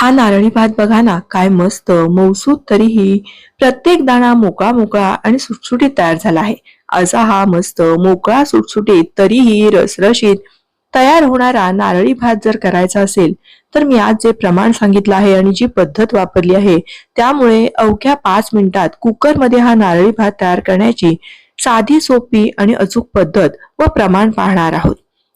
हा नारळी भात बघा ना काय मस्त मौसूद तरीही प्रत्येक दाणा मोकळा मोकळा आणि सुटसुटीत तयार झाला आहे. असा हा मस्त मोकळा सुटसुटीत तरीही रसरशीत तयार होणारा नारळी भात जर करायचा असेल तर मी आज जे प्रमाण सांगितलं आहे आणि जी पद्धत वापरली आहे त्यामुळे अवघ्या पाच मिनिटात कुकरमध्ये हा नारळी भात तयार करण्याची साधी सोपी आणि अचूक पद्धत व प्रमाण पाहणार आहोत.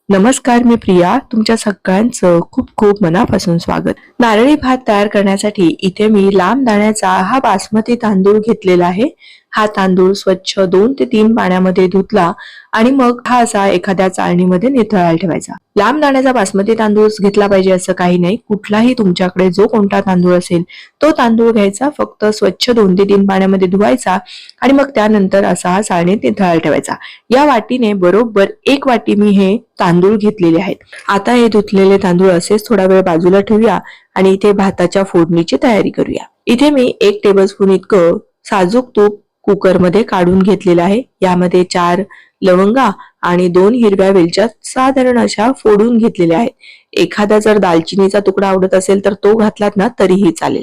नमस्कार मी प्रिया. तुमच्या सगळ्यांचं खूप खूप मनापासून स्वागत. नारळी भात तयार करण्यासाठी इथे मी लांब दाण्याचा हा बासमती तांदूळ घेतलेला आहे. हा तांदूळ स्वच्छ दोन ते तीन पाण्यामध्ये धुतला आणि मग हा असा एखाद्या चाळणीमध्ये निथळायला ठेवायचा. लांब दाण्याचा बासमती तांदूळ घेतला पाहिजे असं काही नाही. कुठलाही तुमच्याकडे जो कोणता तांदूळ असेल तो तांदूळ घ्यायचा. फक्त स्वच्छ दोन ते तीन पाण्यामध्ये धुवायचा आणि मग त्यानंतर असा हा चाळणीत निथळायला ठेवायचा. या वाटीने बरोबर एक वाटी मी हे तांदूळ घेतलेले आहेत. आता हे धुतलेले तांदूळ असेच थोडा वेळ बाजूला ठेवूया आणि इथे भाताच्या फोडणीची तयारी करूया. इथे मी एक टेबलस्पून इतकं साजूक तूप कुकरमध्ये काढून घेतलेलं आहे. यामध्ये चार लवंगा आणि दोन हिरव्या वेलच्या साधारण अशा फोडून घेतलेल्या आहेत. एखादा जर दालचिनीचा तुकडा आवडत असेल तर तो घातलात ना तरीही चालेल.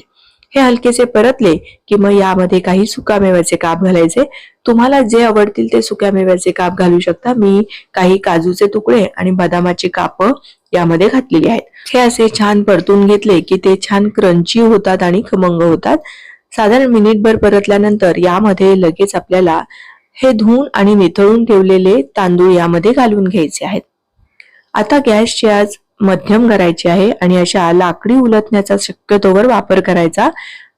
हे हलकेसे परतले की मग यामध्ये काही सुकामेव्याचे काप घालायचे. तुम्हाला जे आवडतील ते सुक्यामेव्याचे काप घालू शकता. मी काही काजूचे तुकडे आणि बदामाचे काप यामध्ये घातलेली आहेत. हे असे छान परतून घेतले की ते छान क्रंची होतात आणि खमंग होतात. साधारण मिनिटभर परतल्यानंतर यामध्ये लगेच आपल्याला हे धुवून आणि निथळून ठेवलेले तांदूळ यामध्ये घालून घ्यायचे आहेत. आता गॅसची आज मध्यम करायची आहे आणि अशा लाकडी उलटण्याचा शक्यतोवर वापर करायचा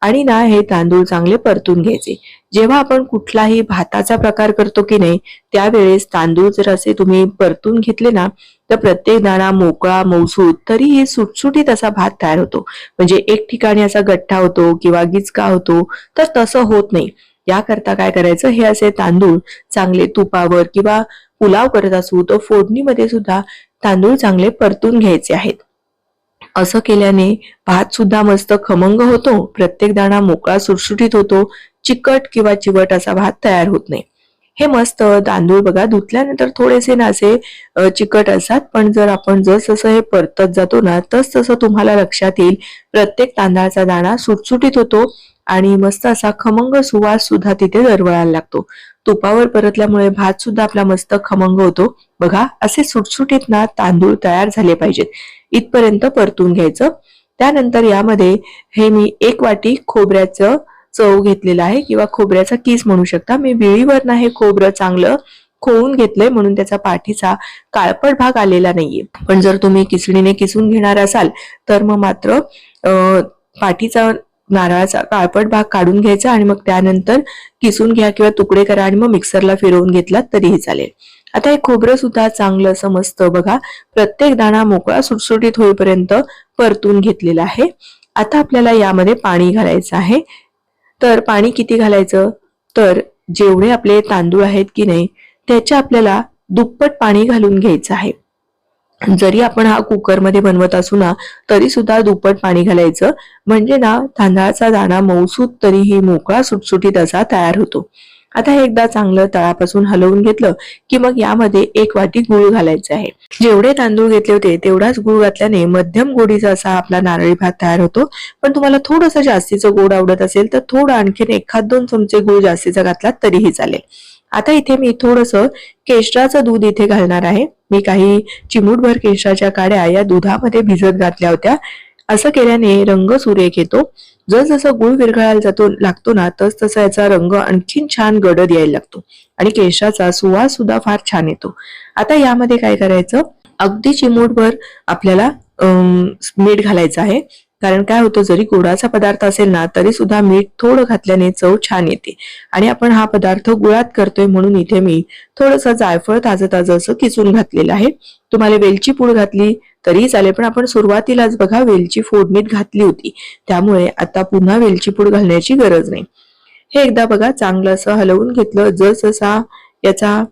आणि ना हे तांदूळ चांगले परतून घ्यायचे. जेव्हा आपण कुठलाही भाताचा प्रकार करतो की नाही त्यावेळेस तांदूळ जर असे तुम्ही परतून घेतले ना तर प्रत्येक दाणा मोकळा मौसूद तरीही सुटसुटीत असा भात तयार होतो. म्हणजे एक ठिकाणी असा गठ्ठा होतो किंवा गिचका होतो तर तसं होत नाही. याकरता काय करायचं हे असे तांदूळ चांगले तुपावर किंवा पुलाव करत असू तर फोडणीमध्ये सुद्धा तांदूळ चांगले परतून घ्यायचे आहेत. असं केल्याने भात सुद्धा मस्त खमंग होतो. प्रत्येक दाणा मोकळा सुटसुटीत होतो. चिकट किंवा चिवट असा भात तयार होत नाही. हे मस्त तांदूळ बघा धुतल्यानंतर थोडेसे नासे असे चिकट असतात. पण जर आपण जस जसं हे परतत जातो ना तस तसं तुम्हाला लक्षात येईल. प्रत्येक तांदळाचा दाणा सुटसुटीत होतो आणि मस्त असा खमंग सुवास सुद्धा तिथे दरवळायला लागतो. तुपावर परतल्यामुळे भात सुद्धा आपला मस्त खमंग होतो. बघा असे सुटसुटीत ना तांदूळ तयार झाले पाहिजेत. इथपर्यंत परतून घ्यायचं. त्यानंतर यामध्ये हे मी एक वाटी खोबऱ्याचं चव घेतलेला आहे किंवा खोबऱ्याचा किस म्हणू शकता. मी विळीवर नाही हे खोबरं चांगलं खोवून घेतलंय म्हणून त्याचा पाठीचा काळपट भाग आलेला नाहीये. पण जर तुम्ही किसणीने किसून घेणार असाल तर मग मात्र पाठीचा नारळाचा काळपट भाग काढून घ्यायचा आणि मग त्यानंतर किसून घ्या किंवा तुकडे करा आणि मग मिक्सरला फिरवून घेतलात तरीही चालेल. आता हे खोबरं सुद्धा चांगलं असं मस्त बघा प्रत्येक दाणा मोकळा सुटसुटीत होईपर्यंत परतून घेतलेला आहे. आता आपल्याला यामध्ये पाणी घालायचं आहे. तर पाणी किती घालायचं? तर जेवढे आपले तांदूळ आहेत की नाही त्याच्या आपल्याला दुप्पट पाणी घालून घ्यायचं आहे. जरी आपण हा कुकरमध्ये बनवत असू ना तरी सुद्धा दुप्पट पाणी घालायचं. म्हणजे ना तांदळाचा दाणा मौसूद तरीही मोकळा सुटसुटीत असा तयार होतो. आता हे एकदा चांगलं तळापासून हलवून घेतलं की मग यामध्ये एक वाटी गुळ घालायचं आहे. जेवढे तांदूळ घेतले होते तेवढाच गुळ घातल्याने मध्यम गोडीचा असा आपला नारळी भात तयार होतो. पण तुम्हाला थोडंसं जास्तीचं गोड आवडत असेल तर थोडं आणखीन एखाद दोन चमचे गुळ जास्तीचा घातला तरीही चालेल. आता इथे मी थोडस केशराचं दूध इथे घालणार आहे. मी काही चिमूटभर केशराच्या काड्या या दुधामध्ये भिजत घातल्या होत्या. असं केल्याने रंग सुरेख येतो. जसजसा गुळ विरघळायला जातो लागतो ना तस तसा याचा रंग आणखीन छान गडद यायला लागतो. आणि केशाचा सुवास सुद्धा फार छान येतो. आता यामध्ये काय करायचं? अगदी चिमूटभर आपल्याला मीठ घालायचं आहे. कारण काय होतं जरी गुळाचा पदार्थ असेल ना तरी सुद्धा मीठ थोडं घातल्याने चव छान येते. आणि आपण हा पदार्थ गुळात करतोय म्हणून इथे मी थोडंसं जायफळ ताजं ताजं असं किसून घातलेलं आहे. तुम्हाला वेलची पूड घातली तरी चालेल. पण आपण सुरुवातीलाच बघा वेलची फोडणीत घातली होती. त्यामुळे आता पुन्हा वेलची पूड घालण्याची गरज नाही. हे एकदा बघा चांगलं असं हलवून घेतलं जस जसा याचा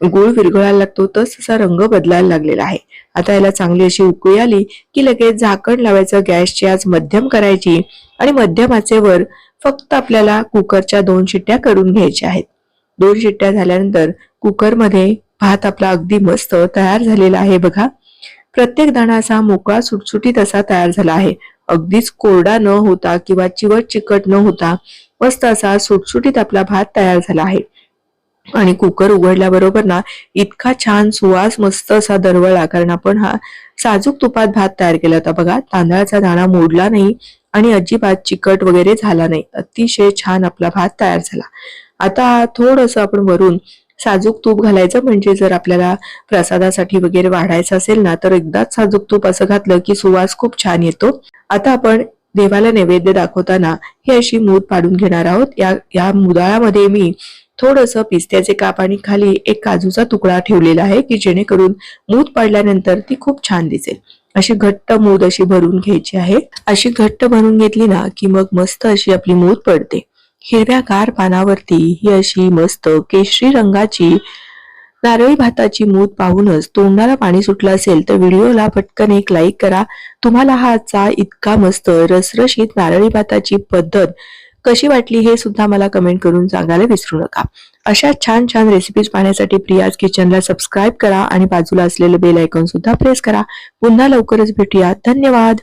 गुळ विरघळायला लागतो तस तसा रंग बदलायला लागलेला आहे. आता याला चांगली अशी उकळी आली की लगेच झाकण लावायचं गॅसची आज मध्यम करायची आणि मध्यमाचे वर फक्त आपल्याला कुकरच्या दोन शिट्ट्या करून घ्यायच्या आहेत. दोन शिट्ट्या झाल्यानंतर कुकरमध्ये भात आपला अगदी मस्त तयार झालेला आहे बघा. प्रत्येक दाणाचा मोकळा सुटसुटीत असा तयार झाला आहे. अगदीच कोरडा न होता किंवा चिवट चिकट न होता मस्त असा सुटसुटीत आपला भात तयार झाला आहे. आणि कुकर उघडल्याबरोबर ना इतका छान सुवास मस्त असा दरवळला कारण आपण हा साजूक तुपात भात तयार केला होता. बघा तांदळाचा दाणा मोडला नाही आणि अजिबात चिकट वगैरे झाला नाही. अतिशय छान आपला भात तयार झाला. आता थोडस आपण वरून साजूक तूप घालायचं म्हणजे जर आपल्याला प्रसादासाठी वगैरे वाढायचं असेल ना तर एकदाच साजूक तूप असं घातलं की सुवास खूप छान येतो. आता आपण देवाला नैवेद्य दाखवताना ही अशी मूद पाडून घेणार आहोत. या या मुदाळामध्ये मी थोडस पिस्त्याचे काप आणि खाली एक काजूचा तुकडा ठेवलेला आहे की जेणेकरून मूद पडल्यानंतर ती खूप छान दिसेल. अशी घट्ट मूद अशी भरून घ्यायची आहे. अशी घट्ट भरून घेतली ना की मग मस्त अशी आपली मूद पडते. हिरव्यागार पानावरती ही अशी मस्त केशरी रंगाची नारळी भाताची मूत पाहूनच तोंडाला पाणी सुटलं असेल तर व्हिडिओला पटकन एक लाईक करा. तुम्हाला हा आजचा इतका मस्त रसरशीत नारळी भाताची पद्धत कशी वाटली हे सुद्धा मला कमेंट करून सांगायला विसरू नका. अशा छान छान रेसिपीज पाहण्यासाठी प्रियाज किचनला सबस्क्राईब करा आणि बाजूला असलेलं बेल आयकॉन सुद्धा प्रेस करा. पुन्हा लवकरच भेटूया. धन्यवाद!